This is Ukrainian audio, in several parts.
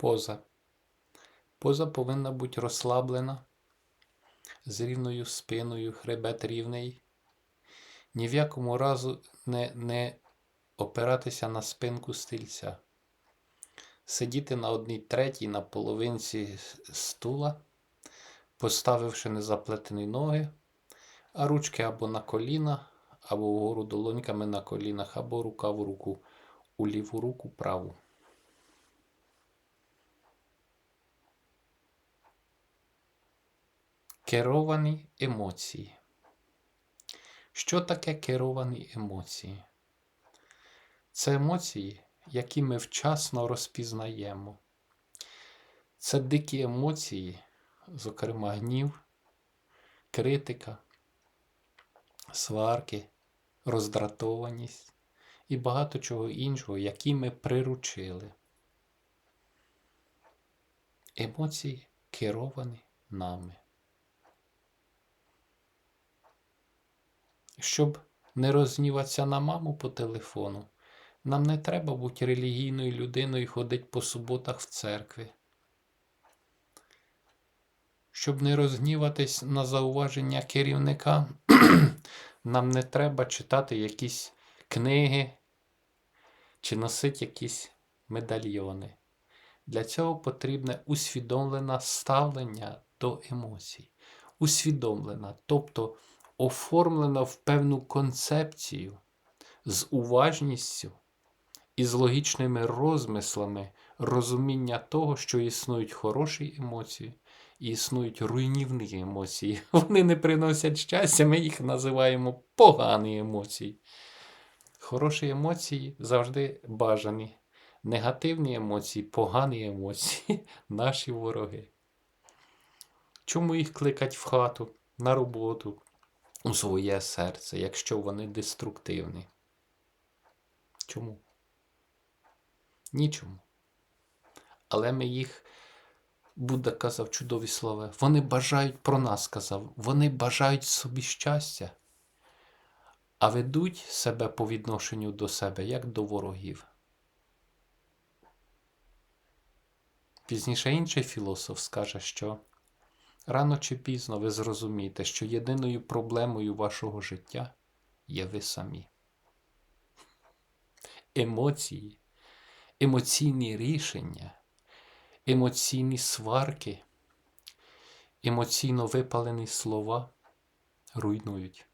Поза. Поза повинна бути розслаблена, з рівною спиною, хребет рівний. Ні в якому разу не, не опиратися на спинку стільця. Сидіти на одній третій на половинці стула, поставивши незаплетені ноги, а ручки або на коліна, або вгору долоньками на колінах, або рука в руку, у ліву руку праву. Керовані емоції. Що таке керовані емоції? Це емоції, які ми вчасно розпізнаємо. Це дикі емоції, зокрема гнів, критика, сварки, роздратованість і багато чого іншого, які ми приручили. Емоції керовані нами. Щоб не розніватися на маму по телефону, нам не треба бути релігійною людиною і ходити по суботах в церкві. Щоб не розгніватись на зауваження керівника, нам не треба читати якісь книги чи носити якісь медальйони. Для цього потрібне усвідомлене ставлення до емоцій. Усвідомлена, тобто оформлена в певну концепцію з уважністю і з логічними розмислами розуміння того, що існують хороші емоції і існують руйнівні емоції. Вони не приносять щастя, ми їх називаємо погані емоції. Хороші емоції завжди бажані. Негативні емоції, погані емоції наші вороги. Чому їх кликать в хату, на роботу, у своє серце, якщо вони деструктивні? Чому? Нічому. Але ми їх, Будда казав чудові слова. Вони бажають про нас казав, вони бажають собі щастя, а ведуть себе по відношенню до себе як до ворогів. Пізніше інший філософ скаже, що рано чи пізно ви зрозумієте, що єдиною проблемою вашого життя є ви самі. Емоції, емоційні рішення, емоційні сварки, емоційно випалені слова руйнують.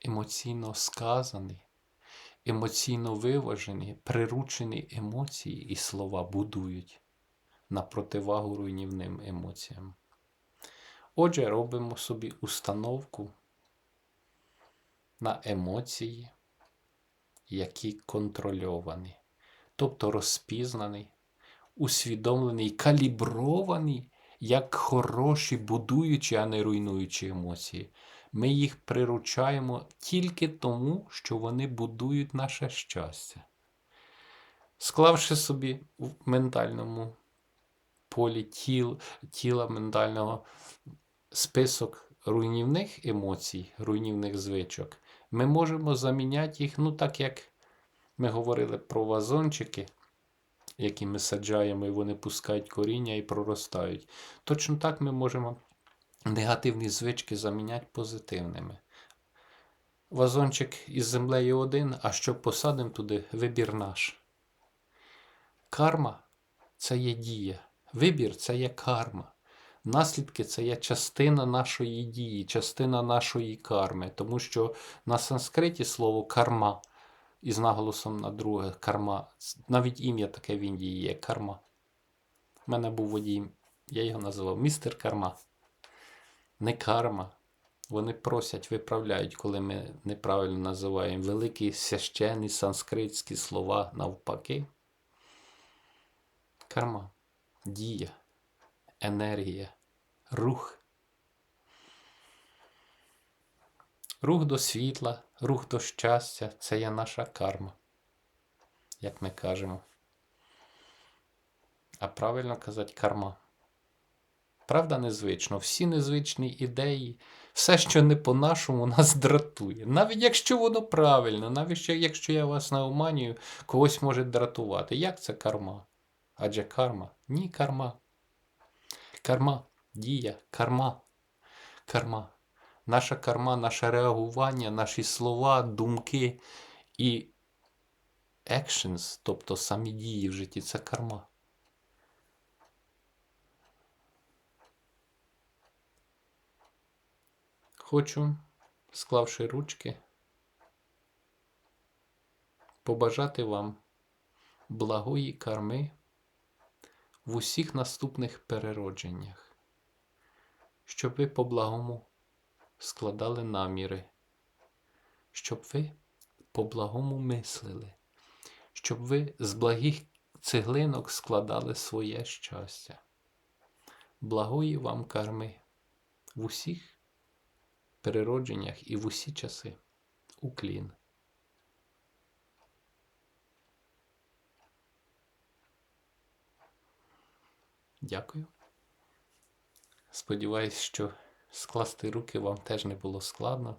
Емоційно сказані, емоційно виважені, приручені емоції і слова будують на противагу руйнівним емоціям. Отже, робимо собі установку на емоції, які контрольовані, тобто розпізнані, усвідомлені, калібровані як хороші, будуючі, а не руйнуючі емоції. Ми їх приручаємо тільки тому, що вони будують наше щастя. Склавши собі в ментальному полі тіл, тіла ментального список руйнівних емоцій, руйнівних звичок, ми можемо заміняти їх, ну так як ми говорили про вазончики, які ми саджаємо, і вони пускають коріння і проростають. Точно так ми можемо негативні звички заміняти позитивними. Вазончик із землею один, а що посадимо туди, вибір наш. Карма це є дія. Вибір це є карма. Наслідки це є частина нашої дії, частина нашої карми. Тому що на санскриті слово карма із наголосом на друге карма. Навіть ім'я таке в Індії є карма. У мене був водій, я його називав містер карма. Не карма. Вони просять, виправляють, коли ми неправильно називаємо великі священні санскритські слова навпаки. Карма, дія, енергія, рух. Рух до світла, рух до щастя це є наша карма, як ми кажемо. А правильно казати карма. Правда, незвично, всі незвичні ідеї, все, що не по-нашому, нас дратує. Навіть якщо воно правильно, навіть якщо я вас не оманюю, когось може дратувати. Як це карма? Адже карма ні карма. Карма, дія, карма. Карма. Наша карма, наше реагування, наші слова, думки і actions, тобто самі дії в житті це карма. Хочу, склавши ручки, побажати вам благої карми в усіх наступних переродженнях, щоб ви по благому складали наміри, щоб ви по благому мислили, щоб ви з благих цеглинок складали своє щастя. Благої вам карми в усіх переродженнях і в усі часи. Уклін. Дякую. Сподіваюсь, що скласти руки вам теж не було складно.